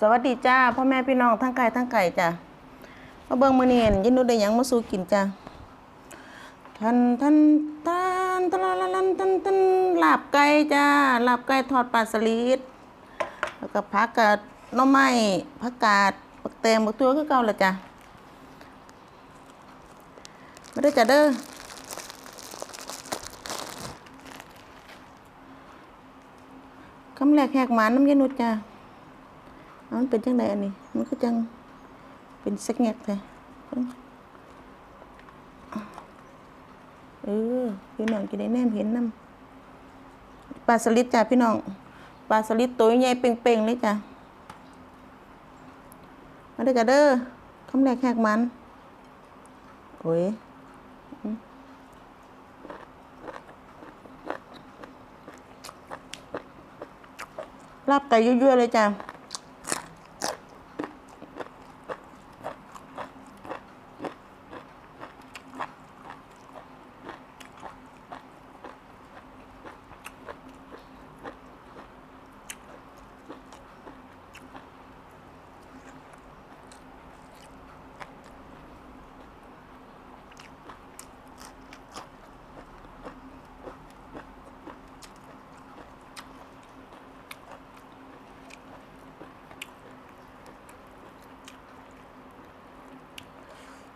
สวัสดีจ้าพ่อแม่พี่น้องทั้งกายทั้งไก่จ้ะมาเบิ่งมือเนียนยินดูได้ยังมาสู้กินจ้าท่านท่านท่านท่านทันทันทันลับไก่จ้าหลับไก่ทอดปลาสลิดแล้วก็ผักกัดน้อไม้ผักกาดผักเต็มผักตัวก็เก่าละจ้าไม่ได้จัะเด้อคำแรกแหกหมานน้ำยานุจ้า มันเป็นจังไดอันนี้ มันก็จังเป็นสักแงกแท้เออพี่น้องจะได้แนมเห็นน้ำปลาสลิดจ้ะพี่น้องปลาสลิดตัวใหญ่เป่งๆเลยจ้ะมาเด้อจ้ะเด้อคำแรกแหกมันโอ้ยลาบไก่ยั่วๆเลยจ้ะ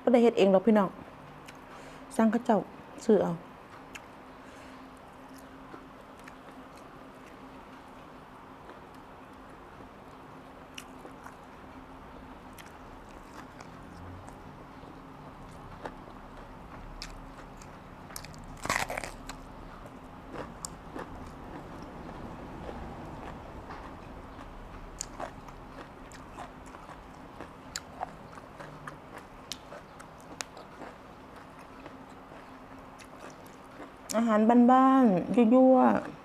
ก็ได้เฮ็ดเองหรอกพี่น้องสร้างเข้าเจ้าซื้อเอา อาหารบ้านๆยั่วๆ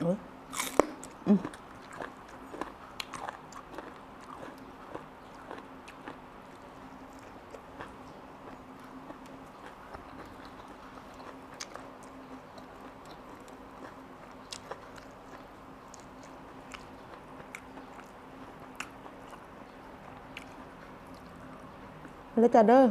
โอ้ยอืมแล้วจ้ะเด้อ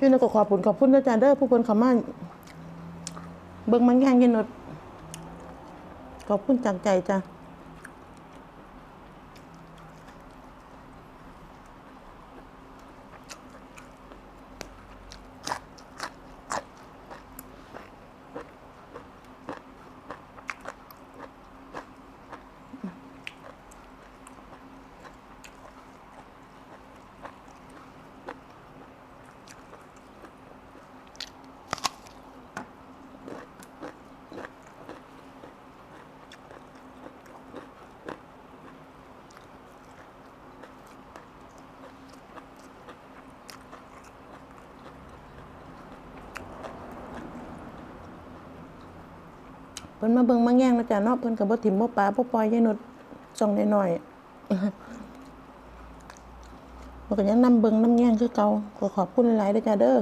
ยินดีกก็ขอบคุณขอบคุณอาจารย์เด้อผู้คนขม่าเบิ่งมันแย่งยินนดขอบคุณจากใจจ้ะ เพิ่นมาเบิ่งมาแย่งนะจ๊ะเนาะเพิ่นก็บ่ถิ่มบ่ปลาบ่ปล่อยยายนุดจ่องน้อยๆมันก็ยังนำเบิ่งนำแย่งคือเก่าก็ขอบคุณหลายๆเด้อจ้ะเด้อ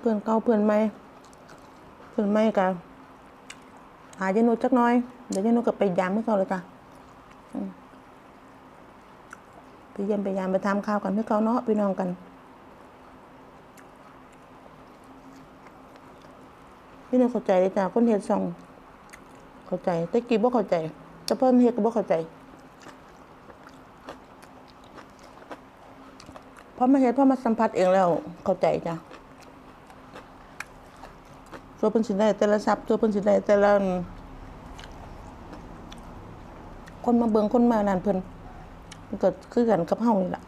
เพื่อนเก่าเพื่อนใหม่เพื่อนใหม่ก็หายายนุชจักหน้อย เดี๋ยวยายนุชก็ไปยามเมื่อเขาเลยจ้ะไปเยี่ยมไปยามไปทำข้าวกันเมื่อเขาเนาะพี่น้องกัน พี่นุชเข้าใจเลยจ้ะคนเฮ็ดซองเข้าใจแต่กี้บ่เข้าใจแต่เพิ่นเฮ็ดก็บ่เข้าใจพอมาเฮ็ดพอมาสัมผัสเองแล้วเข้าใจจ้ะตัวเพิ่นสิได้แต่ละทรัพย์ตัวเพิ่นสิได้แต่ละคนมาเบิงคนมานั่นเพิ่นมันก็คือกันกับเฮานี่ละ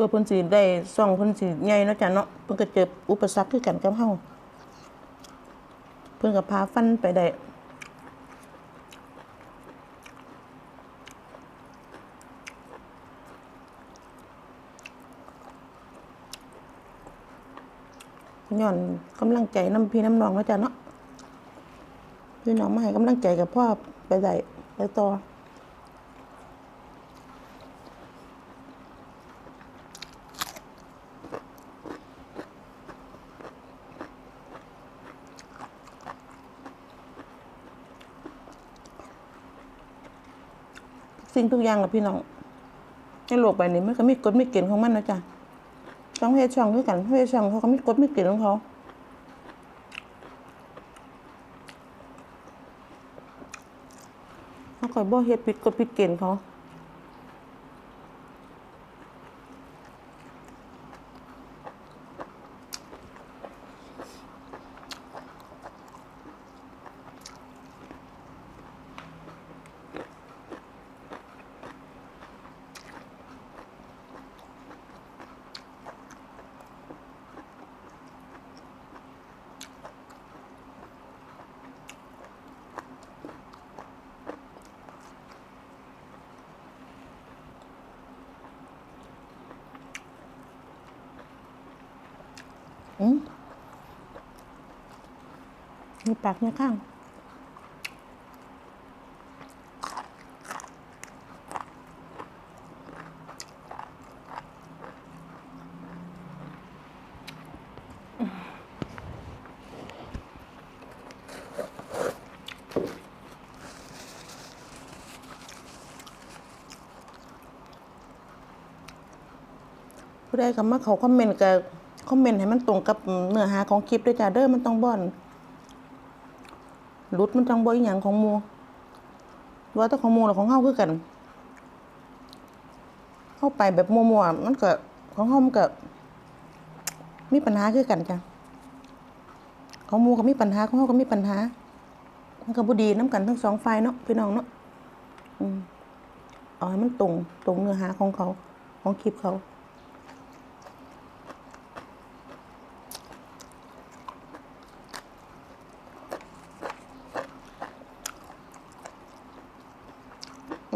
พื่อเพิ่นสิได้ซ่องเพิ่นสิใหญ่เนาะจ้ะเนาะเพิ่นก็เจออุปสรรคคือกันกับเฮาเพิ่นก็พาฟันไปได้ย้อนกำลังใจน้ำพี่น้ำน้องเนาะจ้ะเนาะพี่น้องมาให้กำลังใจกับพ่อไปได้ไปต่อ สิ่งทุกอย่างกับพี่น้องในโลกใบนี้มันก็มีกฎมีเกณฑ์ของมันนะจ๊ะช่องเพศช่องด้วยกันเพศช่องเขาก็มีกฎมีเกณฑ์ของเขาเขาคอยบ่เฮ็ดผิดกฎผิดเกณฑ์เขา มีปากเนี่ยข้าง ผู้ใดก็มาเขาคอมเมนต์กับ คอมเมนต์ให้มันตรงกับเนื้อหาของคลิปด้วยจ้าเด้อมันต้องบ่อนหลุดมันต้องบ่อีหยังของมูว่าแต่ของมูหรือของเฮาคือกัน เข้าไปแบบมัวๆมันก็ของเฮามันก็มีปัญหาคือกันจ้ะของมูก็มีปัญหาของเฮาก็มีปัญหา มันก็บ่ดีน้กันทั้งสองฝ่ายเนาะพี่น้องเนาะอืมเอาให้มันตรงตรงเนื้อหาของเขาของคลิปเขา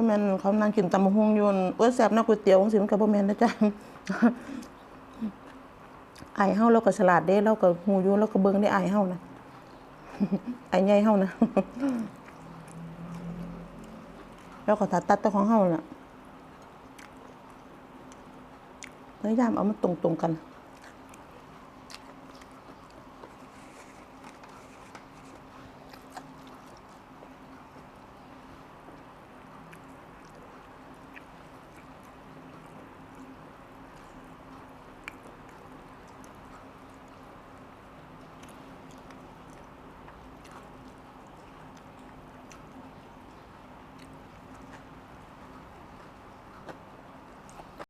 แม่นเขานั่งกินตำบักหุ่งยนั่นโอ้ยแซ่บนะก๋วยเตี๋ยวจังซี่มันก็บ่แม่นนะจ๊ะอายเฮาเราก็ฉลาดเด้เราก็ฮู้อยู่เราก็เบิ่งได้อายเฮานะไอใหญ่เฮานะแล้วก็ตัดตัดแต่ของเฮาน่ะพยายามเอามันตรงๆกัน